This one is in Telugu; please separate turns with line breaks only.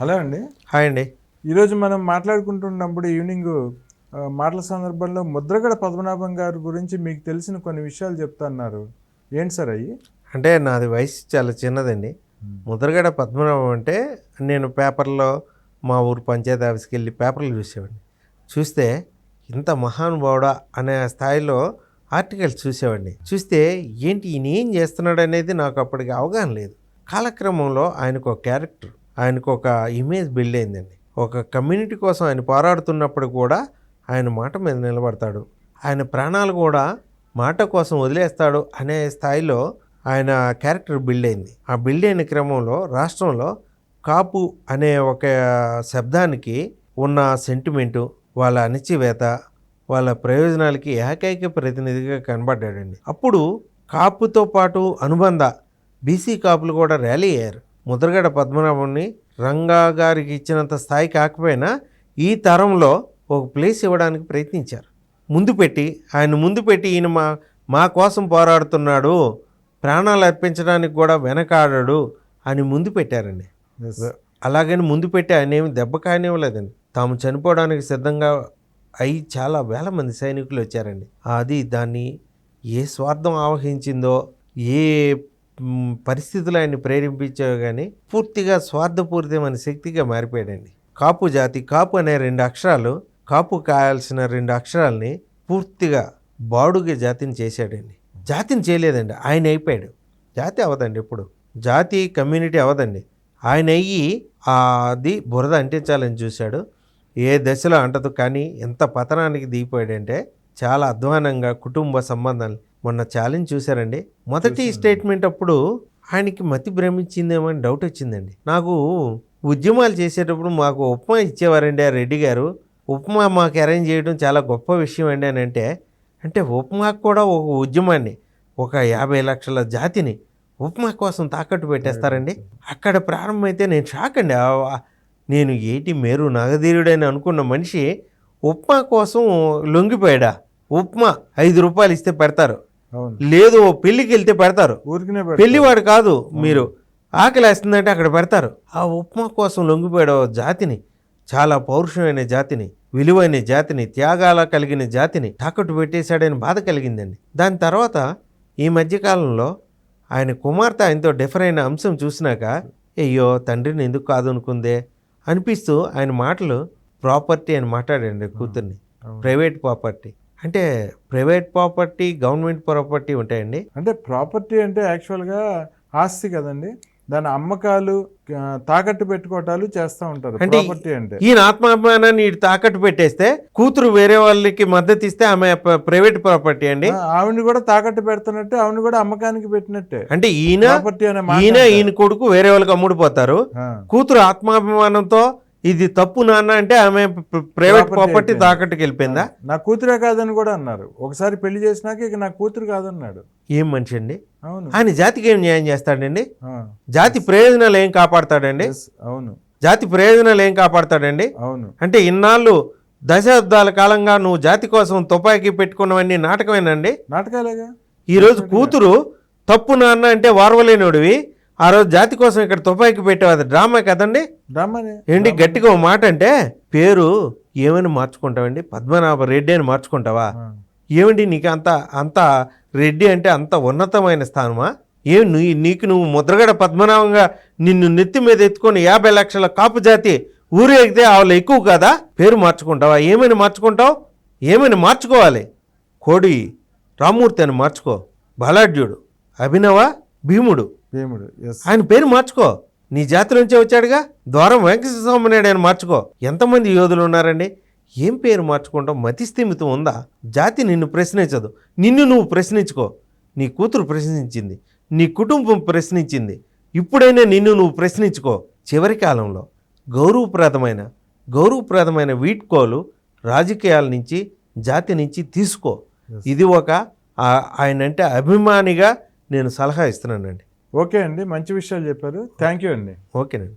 హలో అండి.
హాయ్ అండి.
ఈరోజు మనం మాట్లాడుకుంటున్నప్పుడు ఈవినింగ్ మాటల సందర్భంలో ముద్రగడ పద్మనాభం గారి గురించి మీకు తెలిసిన కొన్ని విషయాలు చెప్తున్నారు ఏంటి సార్ అయ్యి?
అంటే నాది వయసు చాలా చిన్నదండి. ముద్రగడ పద్మనాభం అంటే నేను పేపర్లో మా ఊరు పంచాయతీ ఆఫీస్కి వెళ్ళి పేపర్లు చూసేవాడిని. చూస్తే ఇంత మహానుభావుడా అనే స్థాయిలో ఆర్టికల్స్ చూసేవాడిని. చూస్తే ఏంటి ఈయన ఏం చేస్తున్నాడు అనేది నాకు అప్పటికి అవగాహన లేదు. కాలక్రమంలో ఆయనకు ఒక క్యారెక్టర్ ఆయనకు ఒక ఇమేజ్ బిల్డ్ అయిందండి. ఒక కమ్యూనిటీ కోసం ఆయన పోరాడుతున్నప్పుడు కూడా ఆయన మాట మీద నిలబడతాడు. ఆయన ప్రాణాలు కూడా మాట కోసం వదిలేస్తాడు అనే స్థాయిలో ఆయన క్యారెక్టర్ బిల్డ్ అయింది. ఆ బిల్డ్ అయిన క్రమంలో రాష్ట్రంలో కాపు అనే ఒక శబ్దానికి ఉన్న సెంటిమెంటు వాళ్ళ అణచివేత వాళ్ళ ప్రయోజనాలకి ఏకైక ప్రతినిధిగా కనబడ్డాడండి. అప్పుడు కాపుతో పాటు అనుబంధ బీసీ కాపులు కూడా ర్యాలీ అయ్యారు. ముద్రగడ పద్మనాభంని రంగా గారికి ఇచ్చినంత స్థాయి కాకపోయినా ఈ తరంలో ఒక ప్లేస్ ఇవ్వడానికి ప్రయత్నించారు. ముందు పెట్టి ఆయన ముందు పెట్టి ఈయన మా మా కోసం పోరాడుతున్నాడు ప్రాణాలు అర్పించడానికి కూడా వెనకాడడు అని ముందు పెట్టారండి. అలాగని ముందు పెట్టి ఆయన ఏమి దెబ్బ కానివ్వలేదండి. తాము చనిపోవడానికి సిద్ధంగా అయి చాలా వేల మంది సైనికులు వచ్చారండి. అది దాన్ని ఏ స్వార్థం ఆవహించిందో ఏ పరిస్థితులు ఆయన్ని ప్రేరేపించావు కానీ పూర్తిగా స్వార్థపూరితమైన శక్తిగా మారిపోయాడండి. కాపు జాతి కాపు అనే రెండు అక్షరాలు కాపు కాయాల్సిన రెండు అక్షరాల్ని పూర్తిగా బాడుగ జాతిని చేశాడండి. జాతిని చేయలేదండి ఆయన అయిపోయాడు. జాతి అవదండి ఇప్పుడు జాతి కమ్యూనిటీ అవదండి. ఆయన అయ్యి ఆ అది బురద అంటించాలని చూశాడు. ఏ దశలో అంటదు కానీ ఎంత పతనానికి దిగిపోయాడంటే చాలా అధ్వానంగా కుటుంబ సంబంధాలు మొన్న ఛాలెంజ్ చూశారండి. మొదటి స్టేట్మెంట్ అప్పుడు ఆయనకి మతి భ్రమించిందేమో అని డౌట్ వచ్చిందండి. నాకు ఉద్యమాలు చేసేటప్పుడు మాకు ఉప్మా ఇచ్చేవారండి ఆ రెడ్డి గారు. ఉప్మా మాకు అరేంజ్ చేయడం చాలా గొప్ప విషయం అండి అని అంటే అంటే ఉప్మాకు కూడా ఒక ఉద్యమాన్ని ఒక యాభై లక్షల జాతిని ఉప్మా కోసం తాకట్టు పెట్టేస్తారండి. అక్కడ ప్రారంభమైతే నేను షాక్ అండి. నేను ఏటి మేరు నగధీరుడని అనుకున్న మనిషి ఉప్మా కోసం లొంగిపోయాడా? ఉప్మా ఐదు రూపాయలు ఇస్తే పెడతారు. లేదు ఓ పెళ్ళికి వెళ్తే పెడతారు. పెళ్ళివాడు కాదు మీరు. ఆకలి వేస్తుందంటే అక్కడ పెడతారు. ఆ ఉప్మా కోసం లొంగిపోయాడు జాతిని. చాలా పౌరుషమైన జాతిని విలువైన జాతిని త్యాగాల కలిగిన జాతిని తాకట్టు పెట్టేశాడని బాధ కలిగిందండి. దాని తర్వాత ఈ మధ్యకాలంలో ఆయన కుమార్తె ఆయనతో డిఫర్ అయిన అంశం చూసినాక అయ్యో తండ్రిని ఎందుకు కాదు అనుకుందే? అనిపిస్తూ ఆయన మాటలు ప్రాపర్టీ అని మాట్లాడండి కూతుర్ని. ప్రైవేట్ ప్రాపర్టీ అంటే ప్రైవేట్ ప్రాపర్టీ గవర్నమెంట్ ప్రాపర్టీ ఉంటాయండి?
అంటే ప్రాపర్టీ అంటే యాక్చువల్గా ఆస్తి కదండి. దాని అమ్మకాలు తాకట్టు పెట్టుకోవటాలు చేస్తూ ఉంటారు. ప్రాపర్టీ అంటే.
ఈయన ఆత్మాభిమానాన్ని తాకట్టు పెట్టేస్తే కూతురు వేరే వాళ్ళకి మద్దతు ఇస్తే ఆమె ప్రైవేట్ ప్రాపర్టీ అండి?
ఆ, ఆవిడని కూడా తాకట్టు పెడుతున్నట్టే ఆవిడని కూడా అమ్మకానికి పెట్టినట్టే.
అంటే ఈయన ఈయన. ఈయన కొడుకు వేరే వాళ్ళకి అమ్ముడుపోతారు. కూతురు ఆత్మాభిమానంతో ఇది తప్పు నాన్న అంటే ఆమె ప్ర- ప్రైవేట్ ప్రాపర్టీ. తాకట్టుకి వెళ్ళిపోయిందా?
నా కూతురే కాదని కూడా అన్నారు. ఒకసారి పెళ్ళి చేసినాక ఇక నా కూతురు కాదన్నాడు.
ఏం మనిషి అండి
అవును.
ఆయన జాతికి ఏం న్యాయం చేస్తాడండి? జాతి ప్రయోజనాలు ఏం కాపాడతాడండి?
అవును.
జాతి ప్రయోజనాలు ఏం కాపాడతాడండి?
అవును.
అంటే ఇన్నాళ్ళు దశాబ్దాల కాలంగా నువ్వు జాతి కోసం తుపాకీ పెట్టుకున్నవన్నీ నాటకమేనండి?
నాటకాలేగా?
ఈరోజు కూతురు తప్పు నాన్న అంటే వారవలేనోడివి ఆ రోజు జాతి కోసం ఇక్కడ తుపాకీ పెట్టావు అది డ్రామా కదండి?
డ్రామానే.
ఏంటి గట్టిగా ఓ మాట అంటే పేరు ఏమని మార్చుకుంటావండి? పద్మనాభ రెడ్డి అని మార్చుకుంటావా? ఏమండి నీకు అంత అంత రెడ్డి అంటే అంత ఉన్నతమైన స్థానమా? ఏం నీ నీకు నువ్వు ముద్రగడ పద్మనాభంగా నిన్ను నెత్తి మీద ఎత్తుకొని యాభై లక్షల కాపు జాతి ఊరేగితే వాళ్ళు ఎక్కువ కదా? పేరు మార్చుకుంటావా? ఏమని మార్చుకుంటావు? ఏమని మార్చుకోవాలి? కోడి రామూర్తి అని మార్చుకో. బలాఢ్యుడు అభినవ భీముడు.
భీముడు.
ఆయన పేరు మార్చుకో. నీ జాతి నుంచే వచ్చాడుగా. ద్వారం వెంకటేశ్వర స్వామి నాయుడు ఆయన మార్చుకో. ఎంతమంది యోధులు ఉన్నారండి? ఏం పేరు మార్చుకుంటావు? మతి స్థిమితం ఉందా? జాతి నిన్ను ప్రశ్నించదు. నిన్ను నువ్వు ప్రశ్నించుకో. నీ కూతురు ప్రశ్నించింది. నీ కుటుంబం ప్రశ్నించింది. ఇప్పుడైనా నిన్ను నువ్వు ప్రశ్నించుకో. చివరి కాలంలో గౌరవప్రదమైన గౌరవప్రదమైన వీడ్కోలు రాజకీయాల నుంచి జాతి నుంచి తీసుకో. ఇది ఒక ఆ- ఆయనంటే అభిమానిగా నేను సలహా ఇస్తున్నానండి.
ఓకే అండి మంచి విషయాలు చెప్పారు. థ్యాంక్ యూ అండి.
ఓకేనండి.